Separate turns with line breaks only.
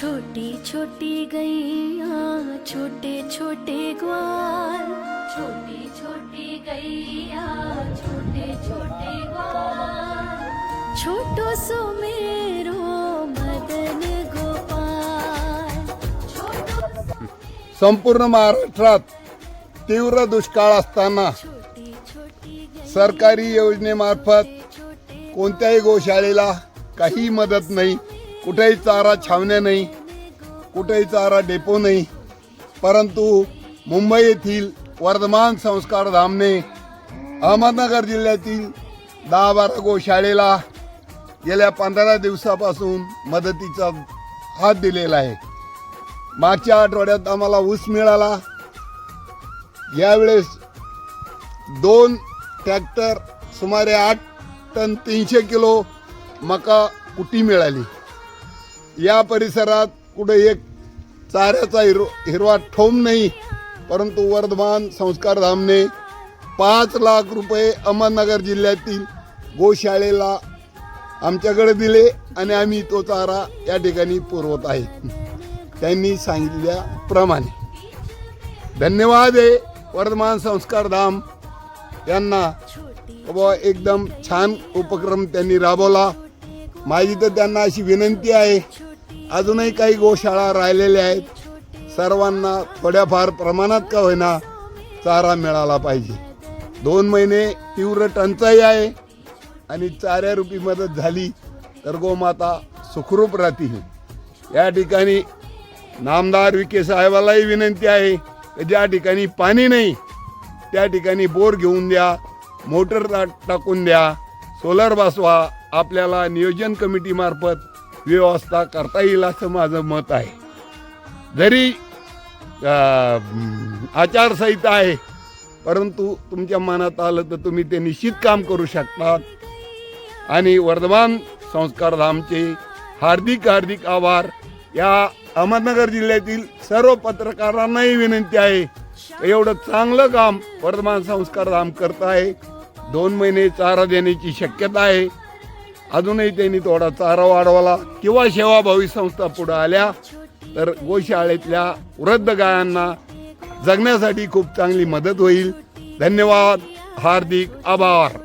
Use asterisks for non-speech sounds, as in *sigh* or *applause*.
छोटी छोटी गैया, छोटे छोटे ग्वाल। छोटी छोटी गैया, छोटे छोटे ग्वाल। छोटो सो मेरो मदन गोपाल। *laughs*
संपूर्ण महाराष्ट्र तीव्र दुष्काळ असताना सरकारी योजनेमार्फत कोणत्याही गोशाळेला काही मदत नाही कुठेही चारा छावण्या नाही कुठेही चारा डेपो नाही. परंतु मुंबई येथील वर्धमान संस्कार धामने अहमदनगर जिल्ह्यातील दहा बारा गोशाळेला गेल्या पंधरा दिवसापासून मदतीचा हात दिलेला आहे. मागच्या आठवड्यात आम्हाला ऊस मिळाला. यावेळेस दोन ट्रॅक्टर सुमारे आठ टन तीनशे किलो मका कुटी मिळाली. या परिसरात कुठे एक चाऱ्याचा हिरो हिरवा ठोम नाही परंतु वर्धमान संस्कारधामने पाच लाख रुपये अहमदनगर जिल्ह्यातील गोशाळेला आमच्याकडे दिले आणि आम्ही तो चारा या ठिकाणी पुरवत आहे. त्यांनी सांगितल्याप्रमाणे. धन्यवाद आहे वर्धमान संस्कार धाम यांना बाबा एकदम छान उपक्रम त्यांनी राबवला. माझी तर त्यांना अशी विनंती आहे अजूनही काही गोशाळा राहिलेल्या आहेत. सर्वांना थोड्याफार प्रमाणात का होईना चारा मिळाला पाहिजे. दोन महिने तीव्र टंचाई आहे आणि चाऱ्यारूपी मदत झाली तर गोमाता सुखरूप राहतील. या ठिकाणी नामदार विखे साहेबालाही विनंती आहे ज्या ठिकाणी पाणी नाही त्या ठिकाणी बोर घेऊन द्या मोटर टाकून द्या सोलर बसवा आपल्याला नियोजन कमिटीमार्फत व्यवस्था करता येईल असं माझं मत आहे. जरी आचारसंहिता आहे परंतु तुमच्या मनात आलं तर तुम्ही ते निश्चित काम करू शकतात. आणि वर्धमान संस्कार धामचे हार्दिक हार्दिक आभार. या अहमदनगर जिल्ह्यातील सर्व पत्रकारांनाही विनंती आहे एवढं चांगलं काम वर्धमान संस्कार धाम करत आहे. दोन महिने चारा देण्याची शक्यता आहे. अजूनही त्यांनी थोडा चारा वाढवला किंवा सेवाभावी संस्था पुढे आल्या तर गोशाळेतल्या वृद्ध गायांना जगण्यासाठी खूप चांगली मदत होईल. धन्यवाद हार्दिक आभार.